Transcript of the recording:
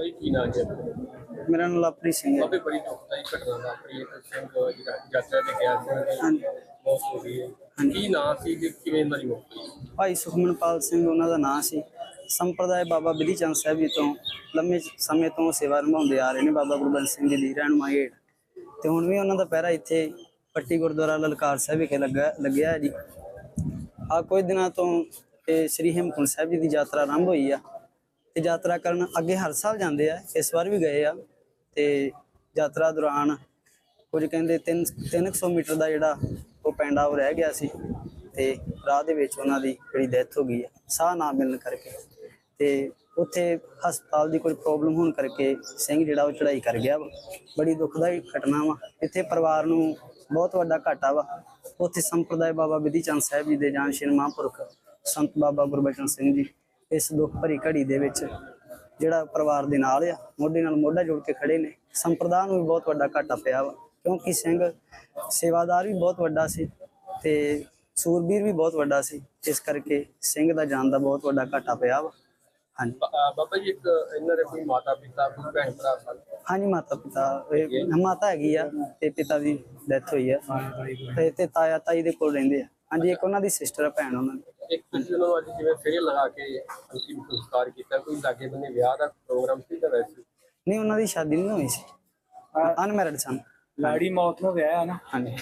ਭਾਈ ਕੀ ਨਾਮ ਹੈ ਮੇਰਾ ਨਾਮ ਲਵਪ੍ਰੀਤ ਸਿੰਘ ਹੈ। ਬਾਬੇ ਬੜੀ ਦੁਖਦਾਈ ਘਟਨਾ ਵਾਪਰੀ ਸਿੰਘ ਜਿਹੜਾ ਯਾਤਰਾ ਤੇ ਗਿਆ ਸੀ ਹਾਂਜੀ। ਹੋ ਗਈ ਹੈ। ਕੀ ਨਾਂ ਸੀ ਤੇ ਕਿਵੇਂ ਇਹਨਾਂ ਦੀ ਮੌਤ ਹੋਈ? ਭਾਈ ਸੁਖਮਨਪਾਲ ਸਿੰਘ ਉਹਨਾਂ ਦਾ ਨਾਂ ਸੀ। ਸੰਪਰਦਾਇ ਬਾਬਾ ਬਿਧੀ ਚੰਦ ਸਾਹਿਬ ਜੀ ਤੋਂ ਲੰਮੇ ਸਮੇਂ ਤੋਂ ਸੇਵਾ ਨਿਭਾਉਂਦੇ ਆ ਰਹੇ ਨੇ ਬਾਬਾ ਗੁਰਬੰਦ ਸਿੰਘ ਜੀ ਦੀ ਰਹਿਨਮਾਈ ਹੇਠ। ਤੇ ਹੁਣ ਵੀ ਉਹਨਾਂ ਦਾ ਪਹਿਰਾ ਇੱਥੇ ਪੱਟੀ ਗੁਰਦੁਆਰਾ ਲਲਕਾਰ ਸਾਹਿਬ ਵਿਖੇ ਲੱਗਾ ਲੱਗਿਆ ਹੈ ਜੀ। ਆ ਕੁਝ ਦਿਨਾਂ ਤੋਂ ਇਹ ਸ੍ਰੀ ਹੇਮਕੁੰਟ ਸਾਹਿਬ ਜੀ ਦੀ ਯਾਤਰਾ ਆਰੰਭ ਹੋਈ ਆ। ਤੇ ਯਾਤਰਾ ਕਰਨ ਅੱਗੇ ਹਰ ਸਾਲ ਜਾਂਦੇ ਆ, ਇਸ ਵਾਰ ਵੀ ਗਏ ਆ ਤੇ ਯਾਤਰਾ ਦੌਰਾਨ ਕੁਝ ਕਹਿੰਦੇ 3 300 ਮੀਟਰ ਦਾ ਜਿਹੜਾ ਉਹ ਪੈਂਡਾ ਉਹ ਰਹਿ ਗਿਆ ਸੀ ਤੇ ਰਾਹ ਦੇ ਵਿੱਚ ਉਹਨਾਂ ਦੀ ਜਿਹੜੀ ਡੈਥ ਹੋ ਗਈ ਹੈ ਸਾਹ ਨਾ ਮਿਲਣ ਕਰਕੇ ਤੇ ਉੱਥੇ ਹਸਪਤਾਲ ਦੀ ਕੋਈ ਪ੍ਰੋਬਲਮ ਹੋਣ ਕਰਕੇ ਸਿੰਘ ਜਿਹੜਾ ਉਹ ਚੜਾਈ ਕਰ ਗਿਆ ਵਾ, ਬੜੀ ਦੁਖਦਾਈ ਘਟਨਾ ਵਾ, ਇੱਥੇ ਪਰਿਵਾਰ ਨੂੰ ਬਹੁਤ ਵੱਡਾ ਘਾਟਾ ਵਾ, ਉੱਥੇ ਸੰਪਰਦਾਇ ਬਾਬਾ ਬਿਧੀ ਚੰਦ ਸਾਹਿਬ ਜੀ ਦੇ ਜਾਨਸ਼ੀਲ ਮਹਾਂਪੁਰਖ ਸੰਤ ਬਾਬਾ ਗੁਰਬਚਨ ਸਿੰਘ ਜੀ ਇਸ ਦੁੱਖ ਭਰੀ ਘੜੀ ਦੇ ਵਿੱਚ ਜਿਹੜਾ ਪਰਿਵਾਰ ਦੇ ਨਾਲ ਆ ਮੋਢੇ ਨਾਲ ਮੋਢਾ ਜੋੜ ਕੇ ਖੜੇ ਨੇ। ਸੰਪਰਦਾ ਨੂੰ ਵੀ ਬਹੁਤ ਵੱਡਾ ਘਾਟਾ ਪਿਆ ਵਾ ਕਿਉਂਕਿ ਸਿੰਘ ਸੇਵਾਦਾਰ ਵੀ ਬਹੁਤ ਵੱਡਾ ਸੀ ਤੇ ਸੂਰਬੀਰ ਵੀ ਬਹੁਤ ਵੱਡਾ ਸੀ ਇਸ ਕਰਕੇ ਸਿੰਘ ਦਾ ਜਾਨ ਦਾ ਬਹੁਤ ਵੱਡਾ ਘਾਟਾ ਪਿਆ ਵਾ। ਹਾਂਜੀ। ਬਾਬਾ ਜੀ ਇੱਕ ਇਹਨਾਂ ਦੇ ਕੋਈ ਮਾਤਾ ਪਿਤਾ ਕੋਈ ਭੈਣ ਭਰਾ ਸਨ? ਹਾਂਜੀ ਮਾਤਾ ਪਿਤਾ ਇਹ ਮਾਤਾ ਹੈਗੀ ਆ ਤੇ ਪਿਤਾ ਦੀ ਡੈਥ ਹੋਈ ਆ। ਤੇ ਤੇ ਤਾਇਆ ਤਾਈ ਦੇ ਕੋਲ ਰਹਿੰਦੇ ਆ। ਹਾਂਜੀ ਇੱਕ ਉਹਨਾਂ ਦੀ ਸਿਸਟਰ ਆ ਭੈਣ ਉਹਨਾਂ ਦੀ। ਇੱਕ ਤੁਸੀਂ ਉਹਨਾਂ ਨੂੰ ਅੱਜ ਜਿਵੇਂ ਫੇਰੇ ਲਗਾ ਕੇ ਅੰਤਿਮ ਸੰਸਕਾਰ ਕੀਤਾ ਕੋਈ ਲਾਗੇ ਬੰਨੇ ਵਿਆਹ ਦਾ ਪ੍ਰੋਗਰਾਮ ਸੀ ਤਾਂ ਵੈਸੇ? ਨਹੀਂ ਉਹਨਾਂ ਦੀ ਸ਼ਾਦੀ ਨਹੀਂ ਹੋਈ ਸੀ। ਅਨਮੈਰਿਡ ਸਨ। ਲਾੜੀ ਮੌਤ ਨੂੰ ਵਿਆਹ ਹੈ ਨਾ। ਹਾਂਜੀ।